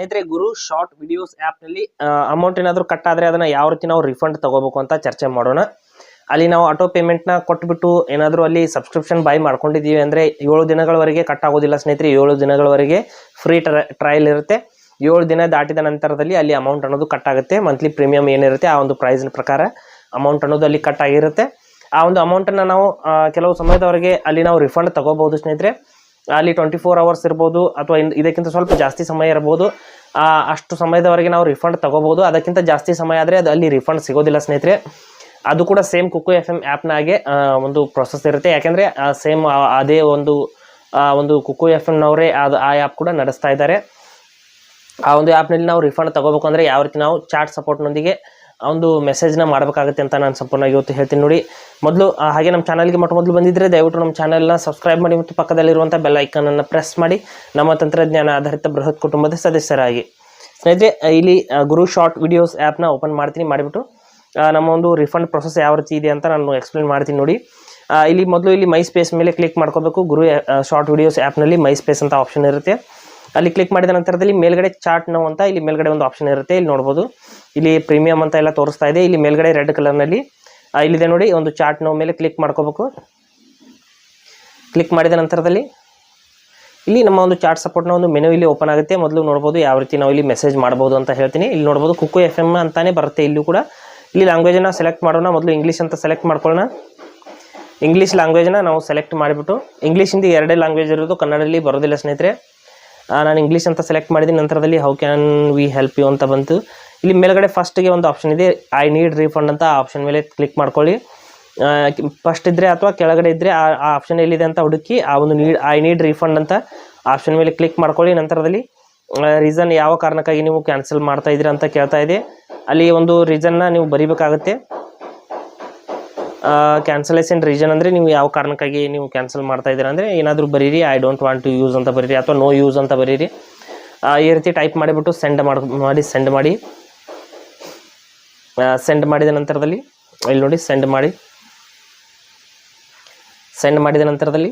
ಸ್ನೇಹಿತರೆ, ಗುರು ಶಾರ್ಟ್ ವಿಡಿಯೋಸ್ನಲ್ಲಿ ಅಮೌಂಟ್ ಏನಾದರೂ ಕಟ್ ಆದರೆ ಅದನ್ನ ಯಾವ ರೀತಿ ನಾವು ರಿಫಂಡ್ ತಗೋಬೇಕು ಅಂತ ಚರ್ಚೆ ಮಾಡೋಣ. ಅಲ್ಲಿ ನಾವು ಆಟೋ ಪೇಮೆಂಟ್ನ ಕೊಟ್ಬಿಟ್ಟು ಏನಾದರೂ ಅಲ್ಲಿ ಸಬ್ಸ್ಕ್ರಿಪ್ಷನ್ ಬೈ ಮಾಡ್ಕೊಂಡಿದ್ದೀವಿ ಅಂದರೆ ಏಳು ದಿನಗಳವರೆಗೆ ಕಟ್ ಆಗೋದಿಲ್ಲ ಸ್ನೇಹಿತರೆ, ಏಳು ದಿನಗಳವರೆಗೆ ಫ್ರೀ ಟ್ರಯಲ್ ಇರುತ್ತೆ. ಏಳು ದಿನ ದಾಟಿದ ನಂತರದಲ್ಲಿ ಅಲ್ಲಿ ಅಮೌಂಟ್ ಅನ್ನೋದು ಕಟ್ ಆಗುತ್ತೆ. ಮಂತ್ಲಿ ಪ್ರೀಮಿಯಂ ಏನಿರುತ್ತೆ ಆ ಒಂದು ಪ್ರೈಸ್ನ ಪ್ರಕಾರ ಅಮೌಂಟ್ ಅನ್ನೋದು ಅಲ್ಲಿ ಕಟ್ ಆಗಿರುತ್ತೆ. ಆ ಒಂದು ಅಮೌಂಟನ್ನು ನಾವು ಕೆಲವು ಸಮಯದವರೆಗೆ ಅಲ್ಲಿ ನಾವು ರಿಫಂಡ್ ತಗೋಬಹುದು ಸ್ನೇಹಿತರೆ. ಅಲ್ಲಿ ಟ್ವೆಂಟಿ ಫೋರ್ ಅವರ್ಸ್ ಇರ್ಬೋದು ಅಥವಾ ಇದಕ್ಕಿಂತ ಸ್ವಲ್ಪ ಜಾಸ್ತಿ ಸಮಯ ಇರ್ಬೋದು. ಅಷ್ಟು ಸಮಯದವರೆಗೆ ನಾವು ರಿಫಂಡ್ ತಗೋಬೋದು. ಅದಕ್ಕಿಂತ ಜಾಸ್ತಿ ಸಮಯ ಆದರೆ ಅದು ಅಲ್ಲಿ ರಿಫಂಡ್ ಸಿಗೋದಿಲ್ಲ ಸ್ನೇಹಿತರೆ. ಅದು ಕೂಡ ಸೇಮ್ ಕುಕ್ಕು ಎಫ್ ಎಂ ಆ್ಯಪ್ನಾಗೆ ಒಂದು ಪ್ರೊಸೆಸ್ ಇರುತ್ತೆ. ಯಾಕೆಂದರೆ ಸೇಮ್ ಅದೇ ಒಂದು ಒಂದು ಕುಕ್ಕು ಎಫ್ ಎಮ್ನವರೇ ಅದು ಆ ಆ್ಯಪ್ ಕೂಡ ನಡೆಸ್ತಾ ಇದ್ದಾರೆ. ಆ ಒಂದು ಆ್ಯಪ್ನಲ್ಲಿ ನಾವು ರಿಫಂಡ್ ತಗೋಬೇಕು ಅಂದರೆ ಯಾವ ರೀತಿ ನಾವು ಚಾಟ್ ಸಪೋರ್ಟ್ನೊಂದಿಗೆ ಒಂದು ಮೆಸೇಜ್ನ ಮಾಡಬೇಕಾಗುತ್ತೆ ಅಂತ ನಾನು ಸಂಪೂರ್ಣ ಇವತ್ತು ಹೇಳ್ತೀನಿ ನೋಡಿ. ಮೊದಲು ಹಾಗೆ ನಮ್ಮ ಚಾನಲ್ಗೆ ಮೊಟ್ಟ ಮೊದಲು ಬಂದಿದ್ದರೆ ದಯವಿಟ್ಟು ನಮ್ಮ ಚಾನಲ್ನ ಸಬ್ಸ್ಕ್ರೈಬ್ ಮಾಡಿ ಮತ್ತು ಪಕ್ಕದಲ್ಲಿರುವಂಥ ಬೆಲ್ ಐಕನನ್ನು ಪ್ರೆಸ್ ಮಾಡಿ. ನಮ್ಮ ತಂತ್ರಜ್ಞಾನ ಆಧಾರಿತ ಬೃಹತ್ ಕುಟುಂಬದ ಸದಸ್ಯರಾಗಿ. ಸ್ನೇಹಿತರೆ, ಇಲ್ಲಿ ಗುರು ಶಾರ್ಟ್ ವಿಡಿಯೋಸ್ ಆ್ಯಪ್ನ ಓಪನ್ ಮಾಡ್ತೀನಿ, ಮಾಡಿಬಿಟ್ಟು ನಮ್ಮ ಒಂದು ರಿಫಂಡ್ ಪ್ರೊಸೆಸ್ ಯಾವ ರೀತಿ ಇದೆ ಅಂತ ನಾನು ಎಕ್ಸ್ಪ್ಲೇನ್ ಮಾಡ್ತೀನಿ ನೋಡಿ. ಇಲ್ಲಿ ಮೊದಲು ಇಲ್ಲಿ ಮೈ ಸ್ಪೇಸ್ ಮೇಲೆ ಕ್ಲಿಕ್ ಮಾಡ್ಕೋಬೇಕು. ಗುರು ಶಾರ್ಟ್ ವಿಡಿಯೋಸ್ ಆ್ಯಪ್ನಲ್ಲಿ ಮೈ ಸ್ಪೇಸ್ ಅಂತ ಆಪ್ಷನ್ ಇರುತ್ತೆ. ಅಲ್ಲಿ ಕ್ಲಿಕ್ ಮಾಡಿದ ನಂತರದಲ್ಲಿ ಮೇಲ್ಗಡೆ ಚಾರ್ಟ್ ನೋವು ಅಂತ ಇಲ್ಲಿ ಮೇಲ್ಗಡೆ ಒಂದು ಆಪ್ಷನ್ ಇರುತ್ತೆ. ಇಲ್ಲಿ ನೋಡ್ಬೋದು. ಇಲ್ಲಿ ಪ್ರೀಮಿಯಂ ಅಂತ ಎಲ್ಲ ತೋರಿಸ್ತಾ ಇದೆ. ಇಲ್ಲಿ ಮೇಲ್ಗಡೆ ರೆಡ್ ಕಲರ್ನಲ್ಲಿ ಇಲ್ಲಿದೆ ನೋಡಿ, ಒಂದು ಚಾರ್ಟ್ ನಾವು ಮೇಲೆ ಕ್ಲಿಕ್ ಮಾಡ್ಕೋಬೇಕು. ಕ್ಲಿಕ್ ಮಾಡಿದ ನಂತರದಲ್ಲಿ, ಇಲ್ಲಿ ನಮ್ಮ ಒಂದು ಚಾರ್ಟ್ ಸಪೋರ್ಟ್ನ ಒಂದು ಮೆನು ಇಲ್ಲಿ ಓಪನ್ ಆಗುತ್ತೆ. ಮೊದಲು ನೋಡ್ಬೋದು ಯಾವ ರೀತಿ ನಾವು ಇಲ್ಲಿ ಮೆಸೇಜ್ ಮಾಡ್ಬೋದು ಅಂತ ಹೇಳ್ತೀನಿ. ಇಲ್ಲಿ ನೋಡ್ಬೋದು ಕುಕ್ಕು ಎಫ್ ಎಂ ಅಂತಾನೆ ಬರುತ್ತೆ ಇಲ್ಲೂ ಕೂಡ. ಇಲ್ಲಿ ಲ್ಯಾಂಗ್ವೇಜನ್ನ ಸೆಲೆಕ್ಟ್ ಮಾಡೋಣ. ಮೊದಲು ಇಂಗ್ಲೀಷ್ ಅಂತ ಸೆಲೆಕ್ಟ್ ಮಾಡ್ಕೊಳ್ಳೋಣ. ಇಂಗ್ಲೀಷ್ ಲ್ಯಾಂಗ್ವೇಜ್ನ ನಾವು ಸೆಲೆಕ್ಟ್ ಮಾಡಿಬಿಟ್ಟು ಇಂಗ್ಲೀಷಿಂದ ಎರಡೇ ಲ್ಯಾಂಗ್ವೇಜ್ ಇರೋದು ಕನ್ನಡದಲ್ಲಿ ಬರೋದಿಲ್ಲ ಸ್ನೇಹಿತರೆ. ನಾನು ಇಂಗ್ಲೀಷ್ ಅಂತ ಸೆಲೆಕ್ಟ್ ಮಾಡಿದ ನಂತರದಲ್ಲಿ how can we help you ಅಂತ ಬಂತು. ಇಲ್ಲಿ ಮೇಲ್ಗಡೆ ಫಸ್ಟ್ಗೆ ಒಂದು ಆಪ್ಷನ್ ಇದೆ. ಐ ನೀಡ್ ರೀಫಂಡ್ ಅಂತ ಆಪ್ಷನ್ ಮೇಲೆ ಕ್ಲಿಕ್ ಮಾಡ್ಕೊಳ್ಳಿ. ಫಸ್ಟ್ ಇದ್ದರೆ ಅಥವಾ ಕೆಳಗಡೆ ಇದ್ದರೆ ಆ ಆಪ್ಷನ್ ಎಲ್ಲಿದೆ ಅಂತ ಹುಡುಕಿ, ಆ ಒಂದು ನೀಡ್ ಐ ನೀಡ್ ರೀಫಂಡ್ ಅಂತ ಆಪ್ಷನ್ ಮೇಲೆ ಕ್ಲಿಕ್ ಮಾಡ್ಕೊಳ್ಳಿ. ನಂತರದಲ್ಲಿ ರೀಸನ್ ಯಾವ ಕಾರಣಕ್ಕಾಗಿ ನೀವು ಕ್ಯಾನ್ಸಲ್ ಮಾಡ್ತಾ ಇದ್ದೀರಾ ಅಂತ ಕೇಳ್ತಾ ಇದೆ. ಅಲ್ಲಿ ಒಂದು ರೀಸನ್ನ ನೀವು ಬರೀಬೇಕಾಗುತ್ತೆ. ಕ್ಯಾನ್ಸಲೇಷನ್ ರೀಸನ್ ಅಂದರೆ ನೀವು ಯಾವ ಕಾರಣಕ್ಕಾಗಿ ನೀವು ಕ್ಯಾನ್ಸಲ್ ಮಾಡ್ತಾ ಇದ್ದೀರಾ ಅಂದರೆ, ಏನಾದರೂ ಬರೀರಿ I don't want to use ಅಂತ ಬರೀರಿ, ಅಥವಾ ನೋ ಯೂಸ್ ಅಂತ ಬರೀರಿ. ಈ ರೀತಿ ಟೈಪ್ ಮಾಡಿಬಿಟ್ಟು ಸೆಂಡ್ ಮಾಡಿ ಸೆಂಡ್ ಮಾಡಿ. ಸೆಂಡ್ ಮಾಡಿದ ನಂತರದಲ್ಲಿ, ಇಲ್ಲಿ ನೋಡಿ ಸೆಂಡ್ ಮಾಡಿ. ಸೆಂಡ್ ಮಾಡಿದ ನಂತರದಲ್ಲಿ,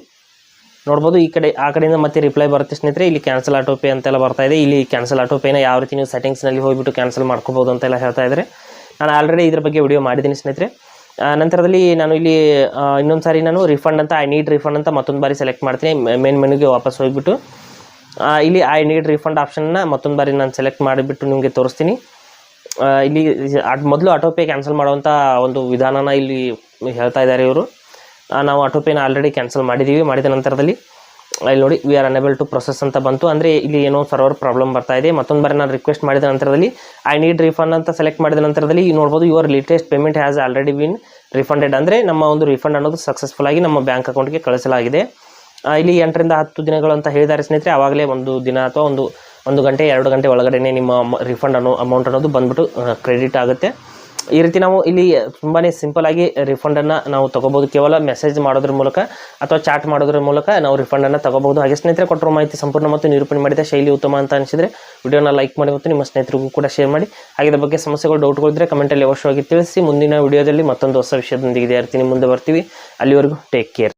ನೋಡ್ಬೋದು, ಈ ಕಡೆ, ಆ ಕಡೆಯಿಂದ ಮತ್ತೆ ರಿಪ್ಲೈ ಬರುತ್ತೆ ಸ್ನೇಹಿತರೆ. ಇಲ್ಲಿ ಕ್ಯಾನ್ಸಲ್ ಆಟೋ ಪೇ ಅಂತೆಲ್ಲ ಬರ್ತಾ ಇದೆ. ಇಲ್ಲಿ ಕ್ಯಾನ್ಸಲ್ ಆಟೋ ಪೇನ ಯಾವ ರೀತಿ ನೀವು ಸೆಟ್ಟಿಂಗ್ಸ್ನಲ್ಲಿ ಹೋಗಿಬಿಟ್ಟು ಕ್ಯಾನ್ಸಲ್ ಮಾಡ್ಕೋಬೋದು ಅಂತೆಲ್ಲ ಹೇಳ್ತಾ ಇದ್ದಾರೆ. ನಾನು ಆಲ್ರೆಡಿ ಇದ್ರ ಬಗ್ಗೆ ವಿಡಿಯೋ ಮಾಡಿದ್ದೀನಿ ಸ್ನೇಹಿತರೆ. ನಂತರದಲ್ಲಿ ನಾನು ಇಲ್ಲಿ ಇನ್ನೊಂದು ಸಾರಿ ನಾನು ರಿಫಂಡ್ ಅಂತ ಐ ನೀಡ್ ರಿಫಂಡ್ ಅಂತ ಮತ್ತೊಂದು ಬಾರಿ ಸೆಲೆಕ್ಟ್ ಮಾಡ್ತೀನಿ. ಮೇನ್ ಮೆನುಗೆ ವಾಪಸ್ ಹೋಗಿಬಿಟ್ಟು. ಇಲ್ಲಿ ಐ ನೀಡ್ ರಿಫಂಡ್ ಆಪ್ಷನ್ನ ಮತ್ತೊಂದು ಬಾರಿ ನಾನು ಸೆಲೆಕ್ಟ್ ಮಾಡಿಬಿಟ್ಟು ನಿಮಗೆ ತೋರಿಸ್ತೀನಿ. ಇಲ್ಲಿ ಮೊದಲು ಆಟೋಪೇ ಕ್ಯಾನ್ಸಲ್ ಮಾಡುವಂಥ ಒಂದು ವಿಧಾನನ ಇಲ್ಲಿ ಹೇಳ್ತಾ ಇದ್ದಾರೆ ಇವರು. ನಾವು ಆಟೋಪೇನ ಆಲ್ರೆಡಿ ಕ್ಯಾನ್ಸಲ್ ಮಾಡಿದ್ದೀವಿ ಮಾಡಿದ ನಂತರದಲ್ಲಿ ಇಲ್ಲಿ ನೋಡಿ we are unable to process ಅಂತ ಬಂತು. ಅಂದರೆ ಇಲ್ಲಿ ಏನೋ ಸರ್ವರ್ ಪ್ರಾಬ್ಲಮ್ ಬರ್ತಾ ಇದೆ. ಮತ್ತೊಂದು ಬಾರಿ ನಾನು ರಿಕ್ವೆಸ್ಟ್ ಮಾಡಿದ ನಂತರದಲ್ಲಿ ಐ ನೀಡ್ ರಿಫಂಡ್ ಅಂತ ಸೆಲೆಕ್ಟ್ ಮಾಡಿದ ನಂತರದಲ್ಲಿ, ಈ ನೋಡ್ಬೋದು your latest payment has already been refunded ಅಂದರೆ ನಮ್ಮ ಒಂದು ರಿಫಂಡ್ ಅನ್ನೋದು ಸಕ್ಸಸ್ಫುಲ್ ಆಗಿ ನಮ್ಮ ಬ್ಯಾಂಕ್ ಅಕೌಂಟ್ಗೆ ಕಳಿಸಲಾಗಿದೆ. ಇಲ್ಲಿ ಎಂಟರಿಂದ ಹತ್ತು ದಿನಗಳು ಅಂತ ಹೇಳಿದ್ದಾರೆ ಸ್ನೇಹಿತರೆ. ಆವಾಗಲೇ ಒಂದು ದಿನ ಅಥವಾ ಒಂದು ಒಂದು ಗಂಟೆ, ಎರಡು ಗಂಟೆ ಒಳಗಡೆನೇ ನಿಮ್ಮ ರಿಫಂಡ್ ಅನ್ನೋ ಅಮೌಂಟ್ ಅನ್ನೋದು ಬಂದ್ಬಿಟ್ಟು ಕ್ರೆಡಿಟ್ ಆಗುತ್ತೆ. ಈ ರೀತಿ ನಾವು ಇಲ್ಲಿ ತುಂಬಾ ಸಿಂಪಲ್ ಆಗಿ ರಿಫಂಡನ್ನು ನಾವು ತಗೋಬೋದು. ಕೇವಲ ಮೆಸೇಜ್ ಮಾಡೋದ್ರ ಮೂಲಕ ಅಥವಾ ಚಾಟ್ ಮಾಡೋದ್ರ ಮೂಲಕ ನಾವು ರಿಫಂಡನ್ನು ತಗೋಬಹುದು ಹಾಗೆ ಸ್ನೇಹಿತರೆ, ಕೊಟ್ಟರು ಮಾಹಿತಿ ಸಂಪೂರ್ಣ ಮತ್ತು ನಿರೂಪಣೆ ಮಾಡಿದ ಶೈಲಿ ಉತ್ತಮ ಅಂತ ಅನಿಸಿದರೆ ವಿಡಿಯೋನ ಲೈಕ್ ಮಾಡಿ ಮತ್ತು ನಿಮ್ಮ ಸ್ನೇಹಿತರಿಗೂ ಕೂಡ ಶೇರ್ ಮಾಡಿ. ಹಾಗೆ ಇದರ ಬಗ್ಗೆ ಸಮಸ್ಯೆಗಳು ಡೌಟ್ಗಳಿದ್ರೆ ಕಮೆಂಟಲ್ಲಿ ಅವಶ್ಯವಾಗಿ ತಿಳಿಸಿ. ಮುಂದಿನ ವಿಡಿಯೋದಲ್ಲಿ ಮತ್ತೊಂದು ಹೊಸ ವಿಷಯದೊಂದಿಗೆ ಇರ್ತೀನಿ ಮುಂದೆ ಬರ್ತೀವಿ. ಅಲ್ಲಿವರೆಗೂ ಟೇಕ್ ಕೇರ್